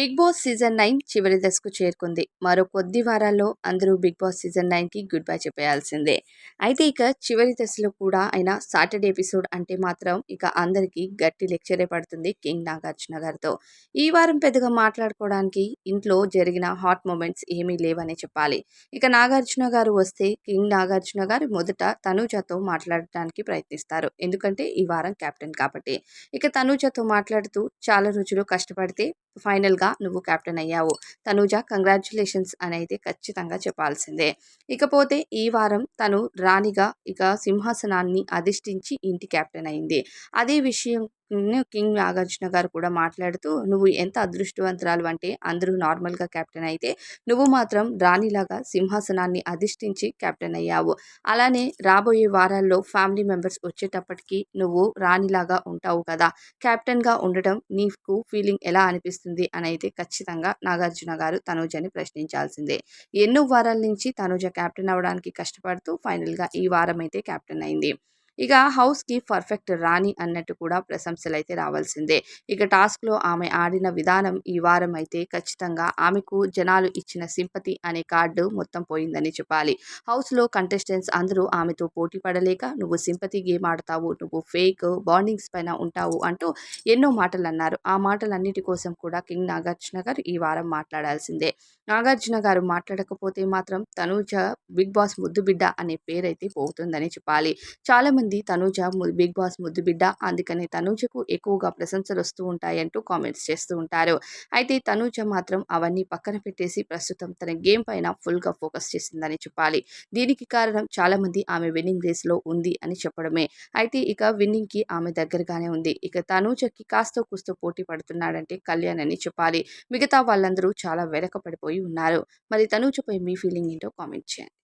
Big Boss season nine చివరి దశకు చేరుకుంది. మరో కొద్ది వారాల్లో అందరూ బిగ్ బాస్ సీజన్ నైన్కి గుడ్ బై చెప్పేయాల్సిందే. అయితే ఇక చివరి దశలో కూడా అయినా సాటర్డే ఎపిసోడ్ అంటే మాత్రం ఇక అందరికీ గట్టి లెక్చరే పడుతుంది కింగ్ నాగార్జున గారితో. ఈ వారం పెద్దగా మాట్లాడుకోవడానికి ఇంట్లో జరిగిన హాట్ మూమెంట్స్ ఏమీ లేవనే చెప్పాలి. ఇక నాగార్జున గారు వస్తే కింగ్ నాగార్జున గారు మొదట తనూజతో మాట్లాడటానికి ప్రయత్నిస్తారు. ఎందుకంటే ఈ వారం కెప్టెన్ కాబట్టి. ఇక తనూజతో మాట్లాడుతూ చాలా రోజులు కష్టపడితే ఫైనల్గా నువ్వు కెప్టెన్ అయ్యావు. తనుజ కంగ్రాచులేషన్స్ అనేది ఖచ్చితంగా చెప్పాల్సిందే. ఇకపోతే ఈ వారం తను రాణిగా ఇక సింహాసనాన్ని అధిష్ఠించి ఇంటి కెప్టెన్ అయింది. అదే విషయం కింగ్ నాగార్జున గారు కూడా మాట్లాడుతూ నువ్వు ఎంత అదృష్టవంతురాలు అంటే అందరూ నార్మల్గా కెప్టెన్ అయితే నువ్వు మాత్రం రాణిలాగా సింహాసనాన్ని అధిష్ఠించి కెప్టెన్ అయ్యావు. అలానే రాబోయే వారాల్లో ఫ్యామిలీ మెంబర్స్ వచ్చేటప్పటికి నువ్వు రాణిలాగా ఉంటావు కదా. కెప్టెన్గా ఉండటం నీకు ఫీలింగ్ ఎలా అనిపిస్తుంది? అని అయితే ఖచ్చితంగా నాగార్జున గారు తనూజని ప్రశ్నించాల్సిందే. ఎన్నో వారాల నుంచి తనూజ కెప్టెన్ అవ్వడానికి కష్టపడుతూ ఫైనల్గా ఈ వారం అయితే కెప్టెన్ అయింది. ఇక హౌస్కి పర్ఫెక్ట్ రాణి అన్నట్టు కూడా ప్రశంసలు అయితే రావాల్సిందే. ఇక టాస్క్లో ఆమె ఆడిన విధానం ఈ వారం అయితే ఖచ్చితంగా ఆమెకు జనాలు ఇచ్చిన సింపతి అనే కార్డు మొత్తం పోయిందని చెప్పాలి. హౌస్లో కంటెస్టెంట్స్ అందరూ ఆమెతో పోటీ పడలేక నువ్వు సింపతి గేమ్ ఆడతావు నువ్వు ఫేక్ బాండింగ్స్ పైన ఉంటావు అంటూ ఎన్నో మాటలు అన్నారు ఆ మాటలన్నిటి కోసం కూడా కింగ్ నాగార్జున గారు ఈ వారం మాట్లాడాల్సిందే. నాగార్జున గారు మాట్లాడకపోతే మాత్రం తనూజ బిగ్ బాస్ ముద్దు బిడ్డ అనే పేరైతే పోతుందని చెప్పాలి. చాలామంది ఉంది. తనూజ బిగ్ బాస్ ముద్దు బిడ్డ. అందుకని తనూజకు ఎక్కువగా ప్రశంసలు వస్తూ ఉంటాయంటూ కామెంట్స్ చేస్తూ ఉంటారు. అయితే తనూజ మాత్రం అవన్నీ పక్కన పెట్టేసి ప్రస్తుతం తన గేమ్ పైన ఫుల్గా ఫోకస్ చేసిందని చెప్పాలి. దీనికి కారణం చాలామంది ఆమె విన్నింగ్ రేస్లో ఉంది అని చెప్పడమే. అయితే ఇక విన్నింగ్కి ఆమె దగ్గరగానే ఉంది. ఇక తనూజకి కాస్త కూస్తో పోటీ పడుతున్నాడంటే కళ్యాణ్ అని చెప్పాలి. మిగతా వాళ్ళందరూ చాలా వెనకపడిపోయి ఉన్నారు. మరి తనూజపై మీ ఫీలింగ్ ఏంటో కామెంట్ చేయండి.